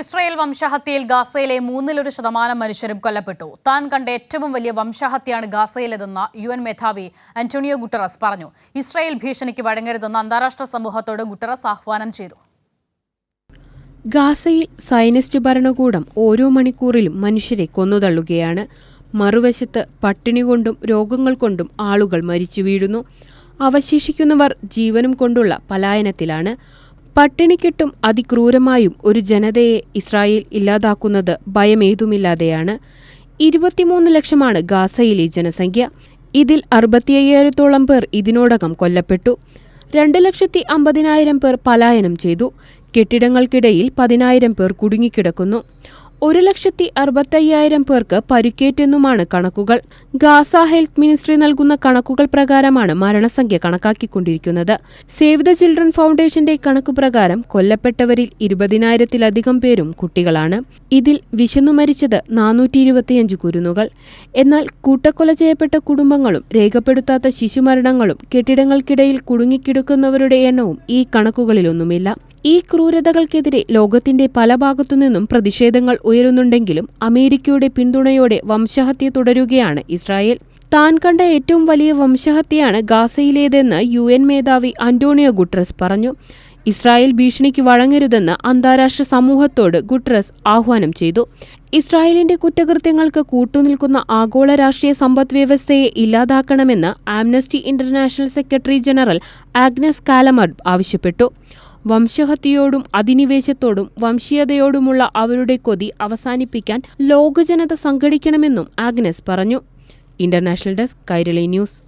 Israel വംശഹത്യയിൽ ഗാസയിലെ മൂന്നിലൊരു ശതമാനം മനുഷ്യരും കൊല്ലപ്പെട്ടു. താൻ കണ്ട ഏറ്റവും വലിയ വംശഹത്യയാണ് ഗാസയിലെതെന്ന് യു എൻ മേധാവി അന്റോണിയോ ഗുട്ടറസ് പറഞ്ഞു. ഇസ്രയേൽ ഭീഷണിക്ക് വഴങ്ങരുതെന്ന് അന്താരാഷ്ട്ര സമൂഹത്തോട് ഗുട്ടറസ് ആഹ്വാനം ചെയ്തു. ഗാസയിൽ സൈനിസ്റ്റ് ഭരണകൂടം ഓരോ മണിക്കൂറിലും മനുഷ്യരെ കൊന്നുതള്ളുകയാണ്. മറുവശത്ത് പട്ടിണി കൊണ്ടും രോഗങ്ങൾ കൊണ്ടും ആളുകൾ മരിച്ചു വീഴുന്നു. അവശേഷിക്കുന്നവർ ജീവനും കൊണ്ടുള്ള പലായനത്തിലാണ്. പട്ടിണിക്കെട്ടും അതിക്രൂരമായും ഒരു ജനതയെ ഇസ്രായേൽ ഇല്ലാതാക്കുന്നത് ഭയമേതുമില്ലാതെയാണ്. ഇരുപത്തിമൂന്ന് ലക്ഷമാണ് ഗാസയിലെ ജനസംഖ്യ. ഇതിൽ അറുപത്തിയ്യായിരത്തോളം പേർ ഇതിനോടകം കൊല്ലപ്പെട്ടു. രണ്ട് ലക്ഷത്തി അമ്പതിനായിരം പേർ പലായനം ചെയ്തു. കെട്ടിടങ്ങൾക്കിടയിൽ പതിനായിരം പേർ കുടുങ്ങിക്കിടക്കുന്നു. ഒരു ലക്ഷത്തി അറുപത്തയ്യായിരം പേർക്ക് പരിക്കേറ്റെന്നുമാണ് കണക്കുകൾ. ഗാസ ഹെൽത്ത് മിനിസ്ട്രി നൽകുന്ന കണക്കുകൾ പ്രകാരമാണ് മരണസംഖ്യ കണക്കാക്കിക്കൊണ്ടിരിക്കുന്നത്. സേവ് ദ ചിൽഡ്രൻ ഫൗണ്ടേഷന്റെ കണക്കുപ്രകാരം കൊല്ലപ്പെട്ടവരിൽ ഇരുപതിനായിരത്തിലധികം പേരും കുട്ടികളാണ്. ഇതിൽ വിശന്നു മരിച്ചത് നാനൂറ്റി ഇരുപത്തിയഞ്ച് കുരുന്നുകൾ. എന്നാൽ കൂട്ടക്കൊല ചെയ്യപ്പെട്ട കുടുംബങ്ങളും രേഖപ്പെടുത്താത്ത ശിശുമരണങ്ങളും കെട്ടിടങ്ങൾക്കിടയിൽ കുടുങ്ങിക്കിടക്കുന്നവരുടെ എണ്ണവും ഈ കണക്കുകളിലൊന്നുമില്ല. ഈ ക്രൂരതകൾക്കെതിരെ ലോകത്തിന്റെ പല ഭാഗത്തുനിന്നും പ്രതിഷേധങ്ങൾ ഉയരുന്നുണ്ടെങ്കിലും അമേരിക്കയുടെ പിന്തുണയോടെ വംശഹത്യ തുടരുകയാണ് ഇസ്രായേൽ. താൻ കണ്ട ഏറ്റവും വലിയ വംശഹത്യയാണ് ഗാസയിലേതെന്ന് യു എൻ മേധാവി അന്റോണിയോ ഗുട്രസ് പറഞ്ഞു. ഇസ്രായേൽ ഭീഷണിക്ക് വഴങ്ങരുതെന്ന് അന്താരാഷ്ട്ര സമൂഹത്തോട് ഗുട്രസ് ആഹ്വാനം ചെയ്തു. ഇസ്രായേലിന്റെ കുറ്റകൃത്യങ്ങൾക്ക് കൂട്ടുനിൽക്കുന്ന ആഗോള രാഷ്ട്രീയ സമ്പദ് വ്യവസ്ഥയെ ഇല്ലാതാക്കണമെന്ന് Amnesty International secretary general Agnes Callamard ആവശ്യപ്പെട്ടു. വംശഹത്യയോടും അധിനിവേശത്തോടും വംശീയതയോടുമുള്ള അവരുടെ കൊതി അവസാനിപ്പിക്കാൻ ലോകജനത സംഘടിക്കണമെന്നും ആഗ്നസ് പറഞ്ഞു. International desk Kairali news.